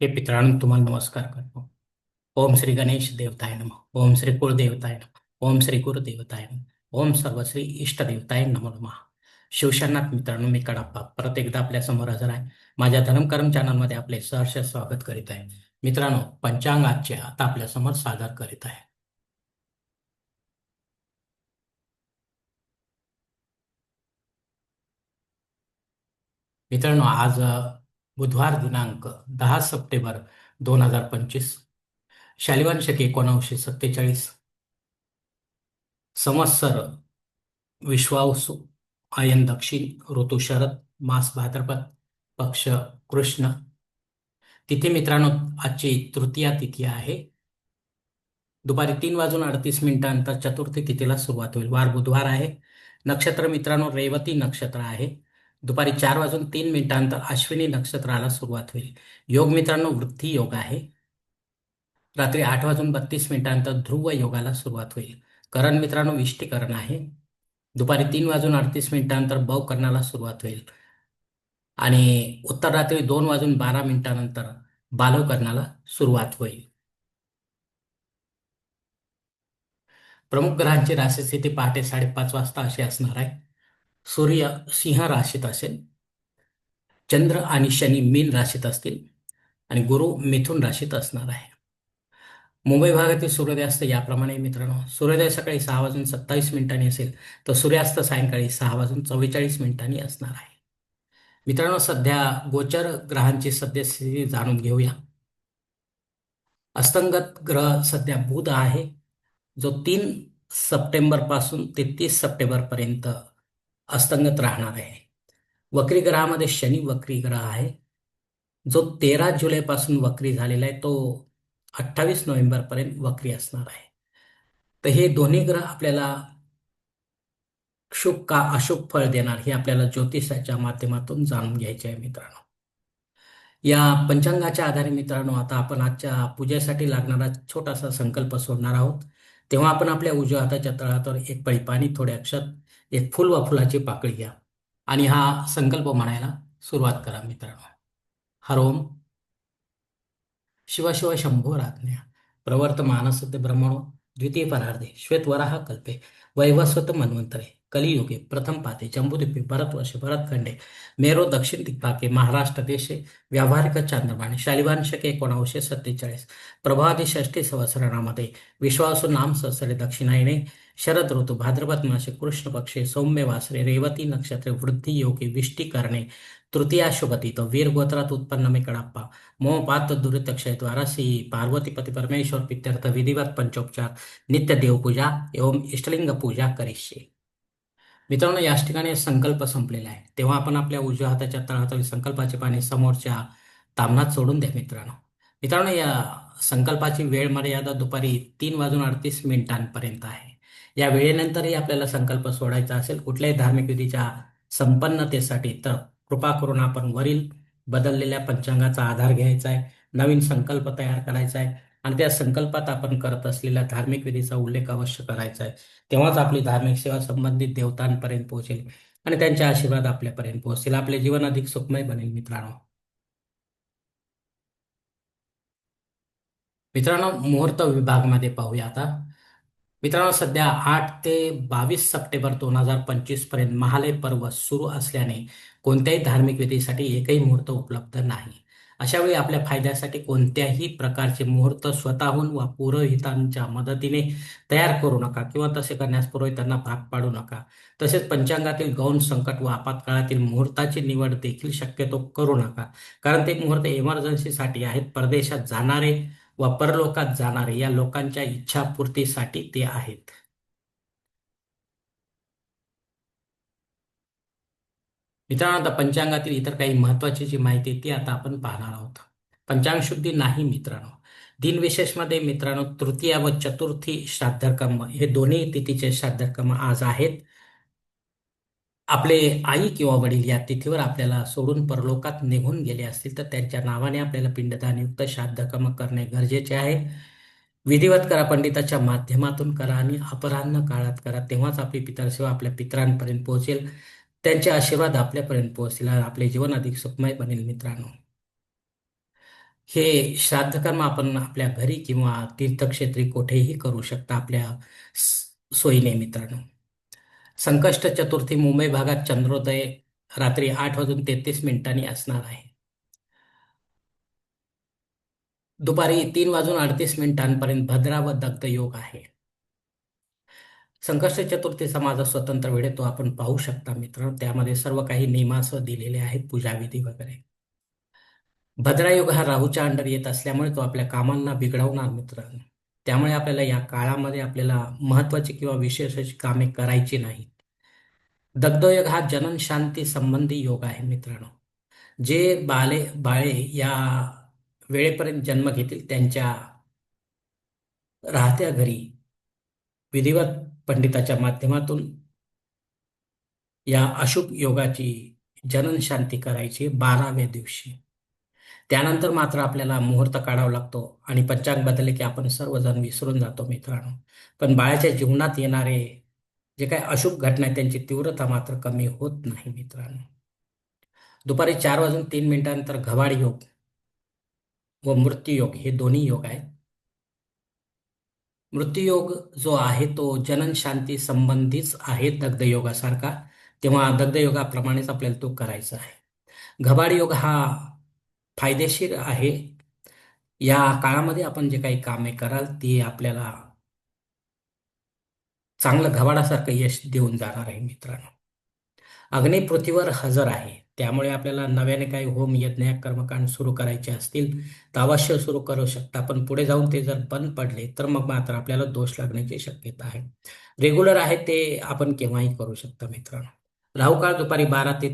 हे पितरांनो तुम्हाला नमस्कार करतो. ओम श्री गणेश देवताय नम. ओम श्री कुळदेवताय नम. ओम श्री गुरुदेवताय नम. ओम सर्वश्री इष्टदेवताय नमो नमः. शिवशरणात मित्रांनो मी कडाप्पा. परत एकदा आपल्यासमोर हजर आहे. माझ्या धर्मकर्म चॅनलमध्ये आपले सहर्ष स्वागत करीत आहे. मित्रांनो पंचांग आजचे आता आपल्यासमोर सादर करीत आहे. मित्रांनो आज बुधवार दिनांक दहा सप्टेंबर दोन हजार पंचवीस. शालिवान शके एकोणावीसशे सत्तेचाळीस. संवत्सर विश्वावसु आयन दक्षिण ऋतू शरद मास भाद्रपद पक्ष कृष्ण. तिथे मित्रांनो आजची तृतीया तिथी आहे. दुपारी तीन वाजून अडतीस मिनिटांनंतर चतुर्थी तिथीला सुरुवात होईल. वार बुधवार आहे. नक्षत्र मित्रांनो रेवती नक्षत्र आहे. दुपारी चार वाजून तीन मिनिटांनंतर अश्विनी नक्षत्राला सुरुवात होईल. योग मित्रांनो वृत्ती योग आहे. रात्री आठ वाजून बत्तीस मिनिटांनंतर ध्रुव योगाला सुरुवात होईल. करण मित्रांनो विष्टीकरण आहे. दुपारी तीन वाजून अडतीस मिनिटांनंतर बव करणाला सुरुवात होईल. आणि उत्तर रात्री दोन वाजून बारा मिनटानंतर बालवकरणाला सुरुवात होईल. प्रमुख ग्रहांची राशी स्थिती पहाटे साडेपाच वाजता अशी असणार आहे. सूर्य सिंह राशीत असेल चंद्र आणि शनी मीन राशीत असतील आणि गुरु मिथुन राशीत असणार आहे. मुंबई भागातील सूर्योदयास्त याप्रमाणे मित्रांनो. सूर्योदय सकाळी सहा वाजून सत्तावीस मिनिटांनी असेल तर सूर्यास्त सायंकाळी सहा वाजून चव्वेचाळीस मिनिटांनी असणार आहे. मित्रांनो सध्या गोचर ग्रहांची सद्यस्थिती जाणून घेऊया. अस्तंगत ग्रह सध्या बुध आहे जो तीन सप्टेंबरपासून ते तीस सप्टेंबरपर्यंत अस्तंगत राहणार आहे. वक्री ग्रहामध्ये शनी वक्री ग्रह आहे. जो तेरा जुलैपासून वक्री झालेला आहे तो अठ्ठावीस नोव्हेंबरपर्यंत वक्री असणार आहे. तर हे दोन्ही ग्रह आपल्याला शुभ का अशुभ फळ देणार हे आपल्याला ज्योतिषाच्या माध्यमातून जाणून घ्यायचे आहे मित्रांनो. या पंचांगाच्या आधारे मित्रांनो आता आपण आजच्या पूजेसाठी लागणारा छोटासा संकल्प सोडणार आहोत. तेव्हा आपण आपल्या उजव्या हाताच्या तळातवर एक पळी पाणी थोडे अक्षत एक फुल व फुलाची पाकळी घ्या. आणि हा संकल्प म्हणायला सुरुवात करा मित्रांनो. हरोम. शिव शिव शंभो राज्ञा. प्रवर्त मानसते ब्रह्मणो. द्वितीय परार्धे. श्वेतवराह कल्पे. वैवस्वत मन्वंतरे कलियुगे प्रथम पाते जम्बुद्वीपे भरतवर्षे भरतखंडे मेरो दक्षिण दिग्भागे महाराष्ट्र देशे व्यावहारिक चांद्रमाने शालिवांशके शके सत्तेचाळीस प्रभादी षष्टी सहस्रणामध्ये विश्वासू नाम सहस्रे दक्षिणायने शरद ऋतू भाद्रपद मासे कृष्ण पक्षे सौम्य वासरे रेवती नक्षत्रे वृद्धी योगी विष्टी करणे तृतीया शुभतीत वीर गोत्रात उत्पन्न मे कडाप्पा मोहपात दुरित क्षय द्वारासी पार्वती पती परमेश्वर पित्यर्थ विधिवत पंचोपचार नित्य देवपूजा एवं इष्टलिंग पूजा करिष्ये। मित्रांनो याच ठिकाणी संकल्प संपलेला आहे. तेव्हा आपण आपल्या उजव्या हाताच्या तळाचा संकल्पाचे पाणी समोरच्या तामनात सोडून द्या मित्रांनो. मित्रांनो या संकल्पाची वेळ मर्यादा दुपारी तीन वाजून अडतीस मिनिटांपर्यंत आहे. या वेळेनंतरही आपल्याला संकल्प सोडायचा असेल कुठल्याही धार्मिक विधीच्या संपन्नतेसाठी तर कृपा करून आपण वरील बदललेल्या पंचांगाचा आधार घ्यायचा आहे नवीन संकल्प तयार करायचा आहे आणि त्या संकल्पात आपण करत असलेल्या धार्मिक विधीचा उल्लेख अवश्य करायचा आहे. तेव्हाच आपली धार्मिक सेवा संबंधित देवतांपर्यंत पोहोचेल आणि त्यांचे आशीर्वाद आपल्यापर्यंत पोहोचतील. आपले जीवन अधिक सुखमय बनेल मित्रांनो. मित्रांनो मुहूर्त विभागमध्ये पाहूया आता. मित्रांनो सध्या आठ ते बावीस सप्टेंबर दोन हजार पंचवीसपर्यंत महालय पर्व सुरू असल्याने कोणत्याही धार्मिक विधीसाठी एकही मुहूर्त उपलब्ध नाही. अशा वेळी आपल्या फायद्यासाठी कोणत्याही प्रकारचे मुहूर्त स्वतःहून व पुरोहितांच्या मदतीने तयार करू नका किंवा तसे करण्यास पुरोहितांना भाग पाडू नका. तसेच पंचांगातील गौण संकट व आपत्काळातील मुहूर्ताची निवड देखील शक्यतो करू नका. कारण ते मुहूर्त इमर्जन्सीसाठी आहेत परदेशात जाणारे व परलोकात जाणारे या लोकांच्या इच्छापूर्तीसाठी ते आहेत. मित्रांनो आता पंचांगातील इतर काही महत्वाची जी माहिती आहे ती आता आपण पाहणार आहोत. पंचांग शुद्धी नाही मित्रांनो. दिनविशेषमध्ये मित्रांनो तृतीया व चतुर्थी श्राद्धकर्म हे दोन्ही तिथीचे श्राद्धकर्म आज आहेत. आपले आई किंवा वडील या तिथीवर आपल्याला सोडून परलोकात निघून गेले असतील तर त्यांच्या नावाने आपल्याला पिंडदानयुक्त श्राद्धकर्म करणे गरजेचे आहे. विधिवत करा पंडिताच्या माध्यमातून करा आणि अपराह्न काळात करा. तेव्हाच आपली पितरसेवा आपल्या पितरांपर्यंत पोहोचेल. त्यांचे आशीर्वाद आपल्यापर्यंत पोहोचतील आणि आपले जीवन अधिक सुखमय बनेल मित्रांनो. हे श्राद्धकर्म आपण आपल्या घरी किंवा तीर्थक्षेत्री कुठेही करू शकता आपल्या स- सोयीने मित्रांनो. संकष्ट चतुर्थी मुंबई भागात चंद्रोदय रात्री आठ वाजून तेहतीस मिनिटांनी असणार आहे. दुपारी तीन वाजून अडतीस मिनिटांपर्यंत भद्रा व दग्ध योग आहे. संघर्ष चतुर्थीचा माझा स्वतंत्र वेळ तो आपण पाहू शकता मित्रांनो त्यामध्ये सर्व काही नियमासह दिलेले आहेत पूजाविधी वगैरे. भद्रायोग हा राहूच्या अंडर येत असल्यामुळे तो आपल्या कामांना बिघडवणार मित्रांनो त्यामुळे आपल्याला या काळामध्ये आपल्याला महत्वाची किंवा विशेष अशी कामे करायची नाहीत. दग्धयोग हा जनन शांती संबंधी योग आहे मित्रांनो. जे बाले बाळे या वेळेपर्यंत जन्म घेतील त्यांच्या राहत्या घरी विधिवत पंडिताच्या माध्यमातून या अशुभ योगाची जनन शांती करायची बाराव्या दिवशी. त्यानंतर मात्र आपल्याला मुहूर्त काढावा लागतो आणि पंचांग बदलले की आपण सर्वजण विसरून जातो मित्रांनो. पण बाळाच्या जीवनात येणारे जे काही अशुभ घटना आहेत त्यांची तीव्रता मात्र कमी होत नाही मित्रांनो. दुपारी चार वाजून तीन मिनिटांनंतर घबाड योग व मृत्यूयोग हे दोन्ही योग आहेत. मृत्यूयोग जो आहे तो जनन शांती संबंधीच आहे दग्धयोगासारखा. तेव्हा दग्धयोगाप्रमाणेच आपल्याला तो करायचा आहे. घबाड योग हा फायदेशीर आहे. या काळामध्ये आपण जे काही कामे कराल ती आपल्याला चांगलं घबाडासारखं यश देऊन जाणार आहे मित्रांनो. अग्नी पृथ्वीवर हजर आहे. त्यामुळे आपल्याला नव्याने काही होम यज्ञ कर्मकांड सुरू करायचे असतील तर अवश्य सुरू करू शकता. पण पुढे जाऊन ते जर बंद पडले तर मग मात्र आपल्याला दोष लागण्याची शक्यता आहे. रेग्युलर आहे ते आपण केव्हाही करू शकता मित्रांनो. राहू काळ दुपारी बारा ते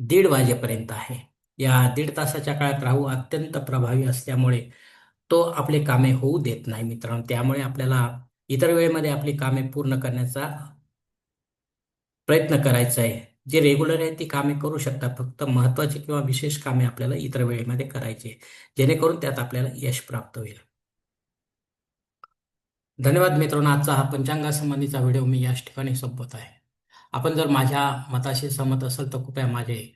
दीड वाजेपर्यंत आहे. या दीड तासाच्या काळात राहू अत्यंत प्रभावी असल्यामुळे तो आपले कामे होऊ देत नाही मित्रांनो. त्यामुळे आपल्याला इतर वेळेमध्ये आपली कामे पूर्ण करण्याचा प्रयत्न करायचा आहे. जे रेग्युलर आहे ती कामे करू शकता फक्त महत्वाची किंवा विशेष कामे आपल्याला इतर वेळेमध्ये करायची जेणेकरून त्यात आपल्याला यश प्राप्त होईल. धन्यवाद मित्रांनो. आजचा हा पंचांगासंबंधीचा व्हिडिओ मी याच ठिकाणी संपवत आहे. आपण जर माझ्या मताशी सहमत असाल तर कृपया माझे